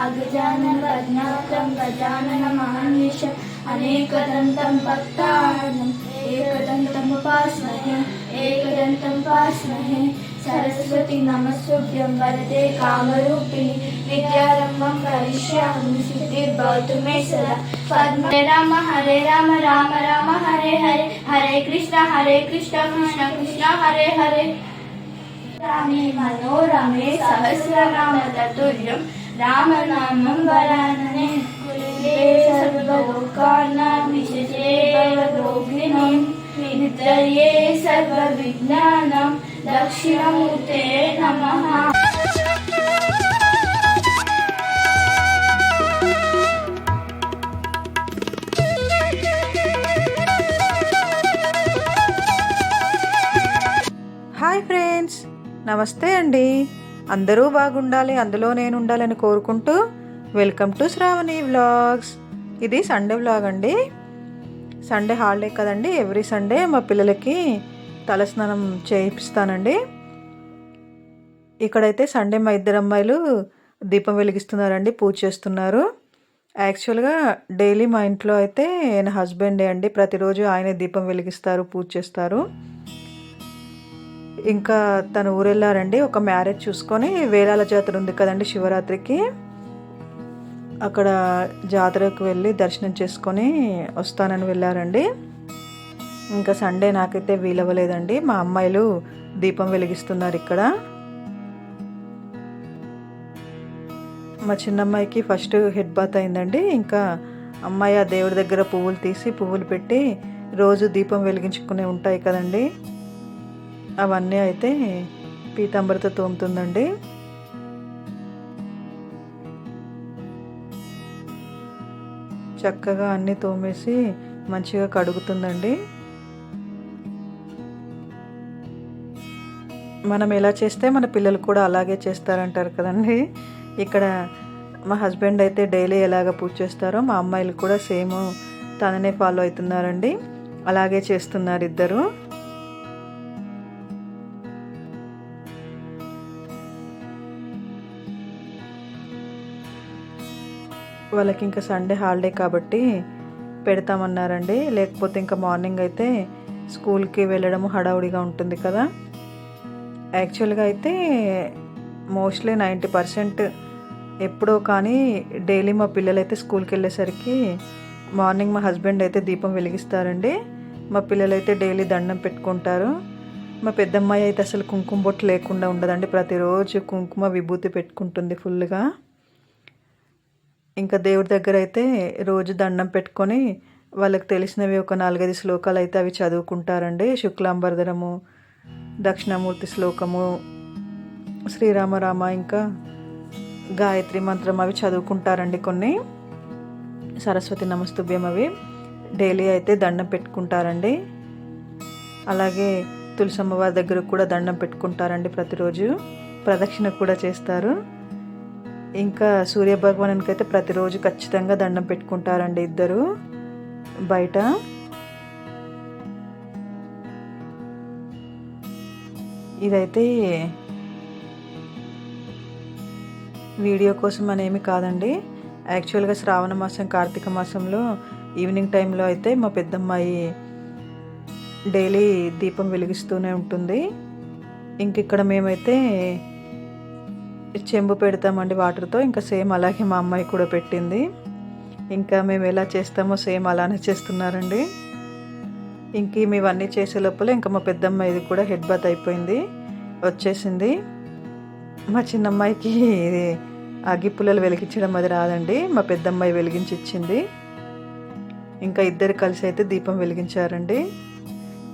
सर्वविघ्नोपशान्तये अगजाननपद्माकं गजाननमहर्निशम् अनेकदन्तं भक्तानम् एकदन्तमुपास्महे एकदन्तं पास्महे। सरस्वती नमस्तुभ्यं वरदे कामरूपिणि, विद्यारम्भं करिष्यामि, सिद्धिर्भवतु मे सदा। पद्म हरे राम हरे राम राम राम, हरे हरे हरे कृष्ण हरे कृष्ण कृष्ण कृष्ण, हरे हरे। रामे मनोरमे सहस्रनाम రామనామం వరాననే కులివే సర్వలోకాన విశేషే సర్వ విజ్ఞానం దక్షిణమూర్తే హాయ్ ఫ్రెండ్స్ నమస్తే అండి. అందరూ బాగుండాలి అందులో నేను ఉండాలని కోరుకుంటూ వెల్కమ్ టు శ్రావణి వ్లాగ్స్. ఇది సండే వ్లాగ్ అండి. సండే హాలిడే కదండి ఎవ్రీ సండే మా పిల్లలకి తలస్నానం చేయిస్తానండి. ఇక్కడైతే సండే మా ఇద్దరు అమ్మాయిలు దీపం వెలిగిస్తున్నారండి పూజ చేస్తున్నారు. యాక్చువల్గా డైలీ మా ఇంట్లో అయితే నా హస్బెండే అండి ప్రతిరోజు ఆయనే దీపం వెలిగిస్తారు పూజ చేస్తారు. ఇంకా తను ఊరెళ్ళారండి. ఒక మ్యారేజ్ చూసుకొని వేలాల జాతర ఉంది కదండి శివరాత్రికి. అక్కడ జాతరకు వెళ్ళి దర్శనం చేసుకొని వస్తానని వెళ్ళారండి. ఇంకా సండే నాకైతే వీలవ్వలేదండి. మా అమ్మాయిలు దీపం వెలిగిస్తున్నారు ఇక్కడ. మా చిన్నమ్మాయికి ఫస్ట్ హెడ్ బాత్ అయిందండి. ఇంకా అమ్మాయి ఆ దేవుడి దగ్గర పువ్వులు తీసి పువ్వులు పెట్టి రోజు దీపం వెలిగించుకునే ఉంటాయి కదండి. అవన్నీ అయితే పీతాంబరితో తోముతుందండి. చక్కగా అన్నీ తోమేసి మంచిగా కడుగుతుందండి. మనం ఎలా చేస్తే మన పిల్లలు కూడా అలాగే చేస్తారంటారు కదండి. ఇక్కడ మా హస్బెండ్ అయితే డైలీ ఎలాగ పూజ చేస్తారో మా అమ్మాయిలు కూడా సేమ్ తననే ఫాలో అవుతున్నారండి. అలాగే చేస్తున్నారు ఇద్దరు. వాళ్ళకి ఇంకా సండే హాలిడే కాబట్టి పెడతామన్నారండి. లేకపోతే ఇంకా మార్నింగ్ అయితే స్కూల్కి వెళ్ళడము హడావుడిగా ఉంటుంది కదా. యాక్చువల్గా అయితే మోస్ట్లీ నైంటీ పర్సెంట్ ఎప్పుడో కానీ డైలీ మా పిల్లలైతే స్కూల్కి వెళ్ళేసరికి మార్నింగ్ మా హస్బెండ్ అయితే దీపం వెలిగిస్తారండి. మా పిల్లలైతే డైలీ దండం పెట్టుకుంటారు. మా పెద్దమ్మాయి అయితే అసలు కుంకుమ బొట్టు లేకుండా ఉండదండి. ప్రతిరోజు కుంకుమ విభూతి పెట్టుకుంటుంది ఫుల్గా. ఇంకా దేవుడి దగ్గర అయితే రోజు దండం పెట్టుకొని వాళ్ళకి తెలిసినవి ఒక నాలుగైదు శ్లోకాలు అయితే అవి చదువుకుంటారండి. శుక్లాంబరధరము దక్షిణామూర్తి శ్లోకము శ్రీరామరామ ఇంకా గాయత్రి మంత్రం అవి చదువుకుంటారండి కొన్ని. సరస్వతి నమస్తుభ్యం అవి. డైలీ అయితే దండం పెట్టుకుంటారండి. అలాగే తులసమ్మ వారి దగ్గర కూడా దండం పెట్టుకుంటారండి ప్రతిరోజు. ప్రదక్షిణ కూడా చేస్తారు. ఇంకా సూర్య భగవానునికి అయితే ప్రతిరోజు ఖచ్చితంగా దండం పెట్టుకుంటారండి ఇద్దరు. బయట. ఇదైతే వీడియో కోసం అనేమి కాదండి. యాక్చువల్గా శ్రావణ మాసం కార్తీక మాసంలో ఈవినింగ్ టైంలో అయితే మా పెద్దమ్మాయి డైలీ దీపం వెలిగిస్తూనే ఉంటుంది. ఇంక ఇక్కడ మేమైతే చెంబు పెడతామండి వాటర్తో. ఇంకా సేమ్ అలాగే మా అమ్మాయి కూడా పెట్టింది. ఇంకా మేము ఎలా చేస్తామో సేమ్ అలానే చేస్తున్నారండి. ఇంక ఇవన్నీ చేసే లోపల ఇంకా మా పెద్దమ్మాయిది కూడా హెడ్ బాత్ అయిపోయింది వచ్చేసింది. మా చిన్నమ్మాయికి ఇది అగ్గి పుల్లలు వెలిగించడం అది రాదండి. మా పెద్దమ్మాయి వెలిగించి ఇచ్చింది. ఇంకా ఇద్దరు కలిసి అయితే దీపం వెలిగించారండి.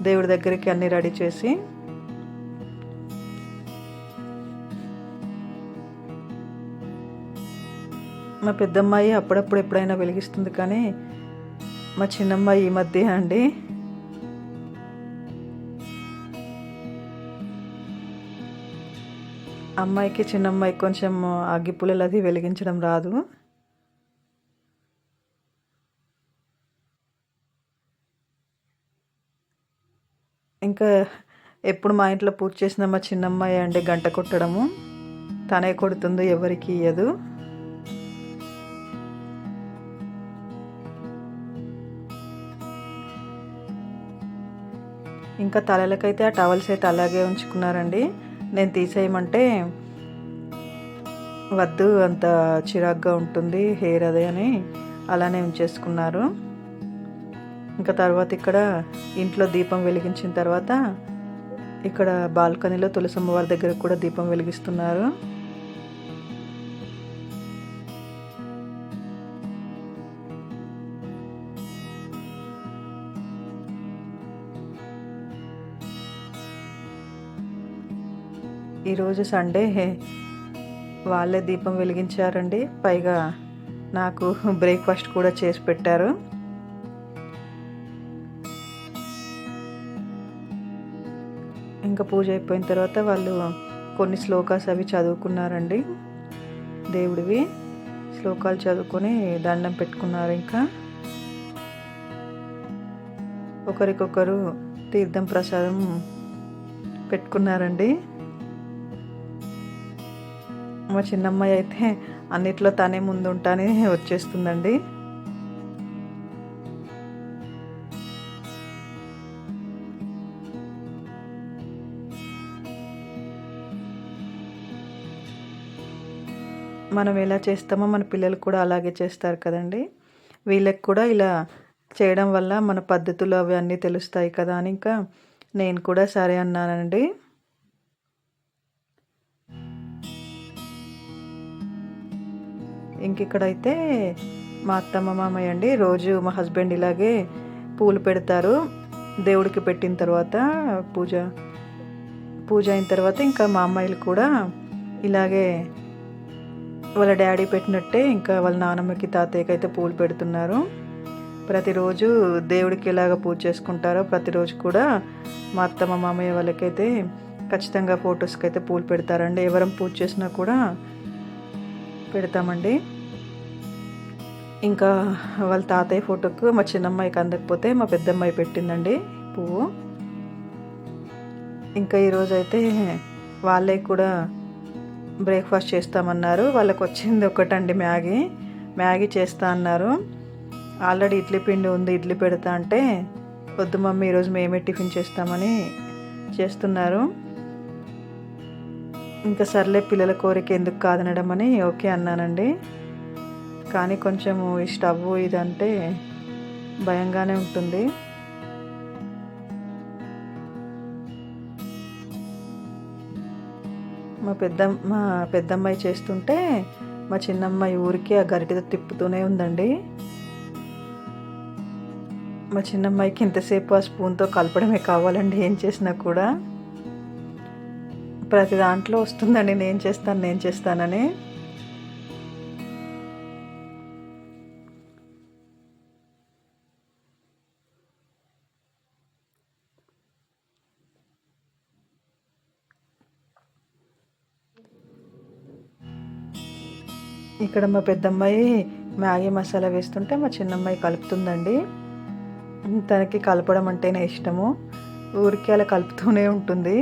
దేవుడి దగ్గరికి అన్నీ రెడీ చేసి. మా పెద్దమ్మాయి అప్పుడప్పుడు ఎప్పుడైనా వెలిగిస్తుంది కానీ మా చిన్నమ్మాయి ఈ మధ్య అండి. అమ్మాయికి చిన్నమ్మాయి కొంచెం అగ్గిపుల్లలు అది వెలిగించడం రాదు. ఇంకా ఎప్పుడు మా ఇంట్లో పూజ చేసిన మా చిన్నమ్మాయి అండి గంట కొట్టడము. తనే కొడుతుంది ఎవరికి ఇయ్యదు. ఇంకా తలలకైతే ఆ టవల్స్ అయితే అలాగే ఉంచుకున్నారండి. నేను తీసేయమంటే వద్దు అంత చిరాగ్గా ఉంటుంది హెయిర్ అదే అని అలానే ఉంచేసుకున్నారు. ఇంకా తర్వాత ఇక్కడ ఇంట్లో దీపం వెలిగించిన తర్వాత ఇక్కడ బాల్కనీలో తులసమ్మ వారి దగ్గర కూడా దీపం వెలిగిస్తున్నారు. ఈరోజు సండే. వాళ్ళే దీపం వెలిగించారండి. పైగా నాకు బ్రేక్ఫాస్ట్ కూడా చేసి పెట్టారు. ఇంకా పూజ అయిపోయిన తర్వాత వాళ్ళు కొన్ని శ్లోకాస్ అవి చదువుకున్నారండి. దేవుడివి శ్లోకాలు చదువుకొని దండం పెట్టుకున్నారు ఇంకా. ఒకరికొకరు తీర్థం ప్రసాదం పెట్టుకున్నారండి. మా చిన్నమ్మాయి అయితే అన్నిట్లో తనే ముందు ఉంటానే వచ్చేస్తుందండి. మనం ఎలా చేస్తామో మన పిల్లలు కూడా అలాగే చేస్తారు కదండి. వీళ్ళకి కూడా ఇలా చేయడం వల్ల మన పద్ధతులు అవి అన్నీ తెలుస్తాయి కదా అని ఇంకా నేను కూడా సరే అన్నానండి. ఇంక ఇక్కడైతే మా అత్తమ్మ మామయ్య అండి రోజు మా హస్బెండ్ ఇలాగే పూలు పెడతారు. దేవుడికి పెట్టిన తర్వాత పూజ పూజ అయిన తర్వాత ఇంకా మా అమ్మాయిలు కూడా ఇలాగే వాళ్ళ డాడీ పెట్టినట్టే ఇంకా వాళ్ళ నాన్నమ్మకి తాతయ్యకి అయితే పూలు పెడుతున్నారు. ప్రతిరోజు దేవుడికి ఎలాగ పూజ చేసుకుంటారో ప్రతిరోజు కూడా మా అత్తమ్మ మామయ్య వాళ్ళకైతే ఖచ్చితంగా ఫొటోస్కి అయితే పూలు పెడతారండి. ఎవరం పూజ చేసినా కూడా పెడతామండి. ఇంకా వాళ్ళ తాతయ్య ఫోటోకు మా చిన్నమ్మాయికి అందకపోతే మా పెద్దమ్మాయి పెట్టిందండి పువ్వు. ఇంకా ఈరోజు అయితే వాళ్ళే కూడా బ్రేక్ఫాస్ట్ చేస్తామన్నారు. వాళ్ళకి వచ్చింది ఒకటండి మ్యాగీ. మ్యాగీ చేస్తా అన్నారు. ఆల్రెడీ ఇడ్లీ పిండి ఉంది ఇడ్లీ పెడతా అంటే వద్దు మమ్మీ ఈరోజు మేమే టిఫిన్ చేస్తామని చేస్తున్నారు. ఇంకా సర్లే పిల్లల కోరిక ఎందుకు కాదనడం అని ఓకే అన్నానండి. కానీ కొంచెము ఈ స్టవ్ ఇదంటే భయంగానే ఉంటుంది. మా పెద్ద మా పెద్దమ్మాయి చేస్తుంటే మా చిన్నమ్మాయి ఊరికి ఆ గరిటెతో తిప్పుతూనే ఉందండి. మా చిన్నమ్మాయికి ఇంతసేపు ఆ స్పూన్తో కలపడమే కావాలండి ఏం చేసినా కూడా. ప్రతి దాంట్లో వస్తుందండి నేను చేస్తాను నేను చేస్తానని. ఇక్కడ మా పెద్దమ్మాయి మ్యాగీ మసాలా వేస్తుంటే మా చిన్నమ్మాయి కలుపుతుందండి. తనకి కలపడం అంటేనే ఇష్టము. ఊరికి అలా కలుపుతూనే ఉంటుంది.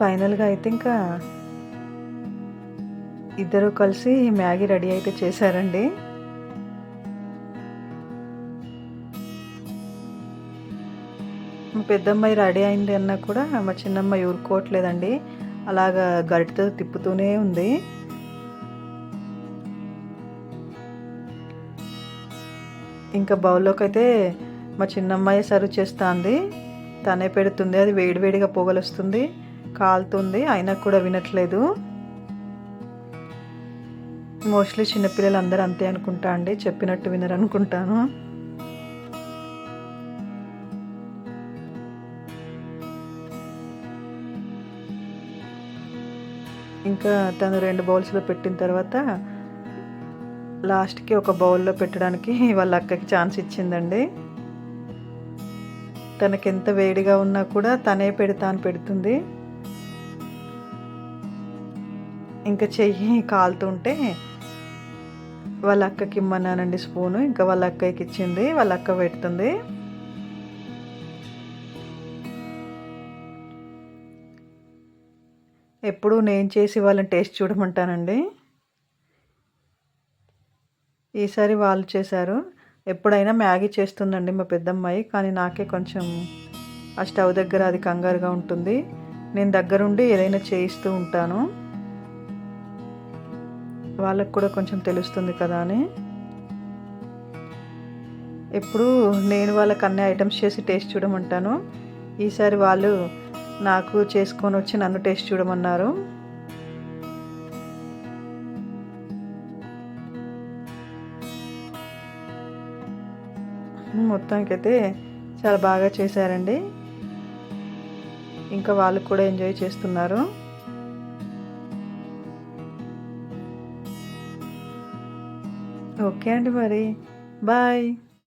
ఫైనల్గా అయితే ఇంకా ఇద్దరు కలిసి మ్యాగీ రెడీ అయితే చేశారండి. మా పెద్దమ్మాయి రెడీ అయింది అన్నా కూడా మా చిన్నమ్మాయి ఊరుకోవట్లేదండి. అలాగా గరిటతో తిప్పుతూనే ఉంది. ఇంకా బౌల్లోకి అయితే మా చిన్నమ్మాయి సర్వ్ చేస్తుంది. తనే పెడుతుంది అది వేడివేడిగా పొగలు వస్తుంది కాలుతుంది. అయినా కూడా వినట్లేదు. మోస్ట్లీ చిన్నపిల్లలు అందరూ అంతే అనుకుంటా అండి. చెప్పినట్టు వినరు అనుకుంటాను ఇంకా తను రెండు బౌల్స్లో పెట్టిన తర్వాత లాస్ట్కి ఒక బౌల్లో పెట్టడానికి వాళ్ళ అక్కకి ఛాన్స్ ఇచ్చిందండి. తనకి ఎంత వేడిగా ఉన్నా కూడా తనే పెడతా అని పెడుతుంది. ఇంకా చెయ్యి కాలుతుంటే వాళ్ళ అక్కకి ఇమ్మన్నానండి స్పూను. ఇంకా వాళ్ళ అక్కకి ఇచ్చింది వాళ్ళ అక్క పెడుతుంది. ఎప్పుడు నేను చేసి వాళ్ళని టేస్ట్ చూడమంటానండి. ఈసారి వాళ్ళు చేశారు. ఎప్పుడైనా మ్యాగీ చేస్తుందండి మా పెద్దమ్మాయి కానీ నాకే కొంచెం ఆ స్టవ్ దగ్గర అది కంగారుగా ఉంటుంది. నేను దగ్గరుండి ఏదైనా చేయిస్తూ ఉంటాను. వాళ్ళకు కూడా కొంచెం తెలుస్తుంది కదా అని. ఎప్పుడు నేను వాళ్ళకి అన్ని ఐటమ్స్ చేసి టేస్ట్ చూడమంటాను. ఈసారి వాళ్ళు నాకు చేసుకొని వచ్చి నన్ను టేస్ట్ చూడమన్నారు. మొత్తానికైతే చాలా బాగా చేశారండి. ఇంకా వాళ్ళు కూడా ఎంజాయ్ చేస్తున్నారు. ఓకే అండి మరి. బాయ్.